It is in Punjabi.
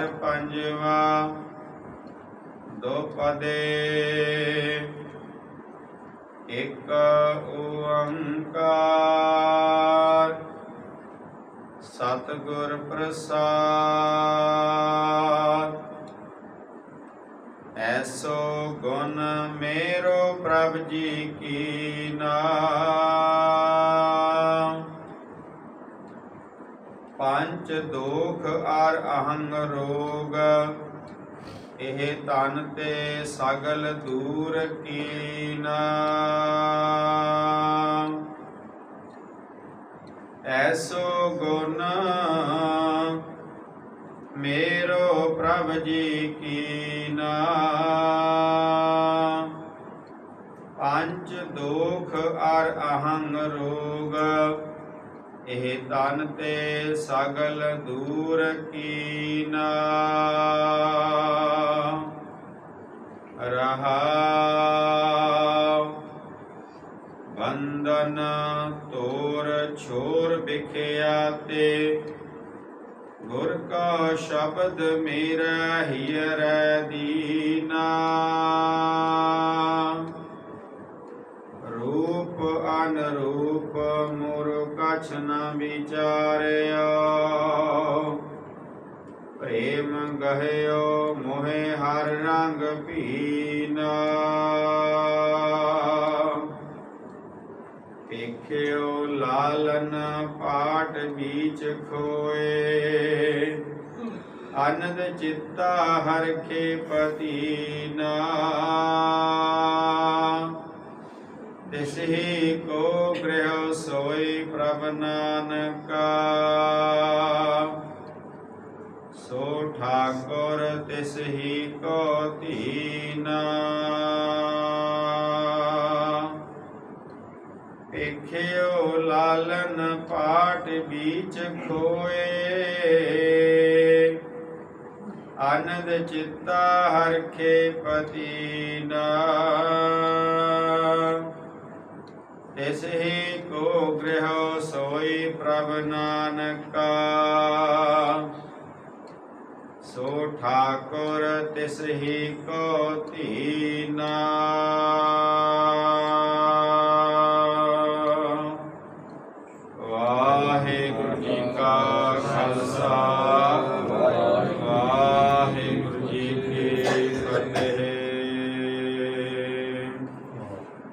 ਘਰ ਪੰਜਵਾ ਦੋ ਪਦੇ। ਇੱਕ ਓੰਕਾਰ, ਸਤਿਗੁਰ ਪ੍ਰਸਾਦ। ਐਸੋ ਗੁਣ ਮੇਰੋ ਪ੍ਰਭ ਜੀ ਕੀ ਨਾਮ। ਪੰਜ ਦੋਖ ਆਰ ਅਹੰਗ ਰੋਗ, ਇਹ ਤਨ ਤੇ ਸਗਲ ਦੂਰ ਕੀਨਾ। ਐਸੋ ਗੁਣ ਮੇਰੋ ਪ੍ਰਭ ਜੀ ਕੀਨਾ। ਪੰਜ ਦੁਖ ਅਰ ਅਹੰਗ ਰੋਗ ਇਹ ਤਨ ਤੇ ਸਗਲ ਦੂਰ ਕੀਨਾ ਰਹਾ ਬੰਦਨ ਤੋਰ ਛੋਰ ਬਿਖਿਆ ਤੇ, ਗੁਰ ਕਾ ਸ਼ਬਦ ਮੇਰਾ ਹੀਰ ਰੂਪ ਅਨਰੂਪ ਮੁਰ ਕਛ ਨ ਵਿਚਾਰਿਆ। ਪ੍ਰੇਮ ਗਹਿਓ ਮੋਹਿ ਹਰ ਰੰਗ ਪੀਨਾ। ਦੇਖਿਓ ਲਾਲਨ ਪਾਟ ਬੀਚ ਖੋਏ। ਅਨੰਦ ਚਿੱਤਾ ਹਰ ਹਰਖੇ ਪਤੀਨਾ ਕੋ ਗ੍ਰਹਿ ਸੋਈ ਪ੍ਰਭ ਨਾਨਕਾ। ਸੋ ਠਾਕੁਰ ਤਿਸਹੀ ਕੋ ਧੀਨਾ। ਵੇਖਿਓ ਲਾਲਨ ਪਾਟ ਬੀਚ ਖੋਏ। ਆਨੰਦ ਚਿੱਤਾ ਹਰਖੇ ਪਤੀਨਾ। ਤਿਸ ਹੀ ਕੋ ਗ੍ਰਹਿ ਸੋਈ ਪ੍ਰਭ ਨਾਨਕਾ। ਸੋ ਠਾਕੁਰ ਤਿਸ ਹੀ ਕੋ ਧੀਨਾ।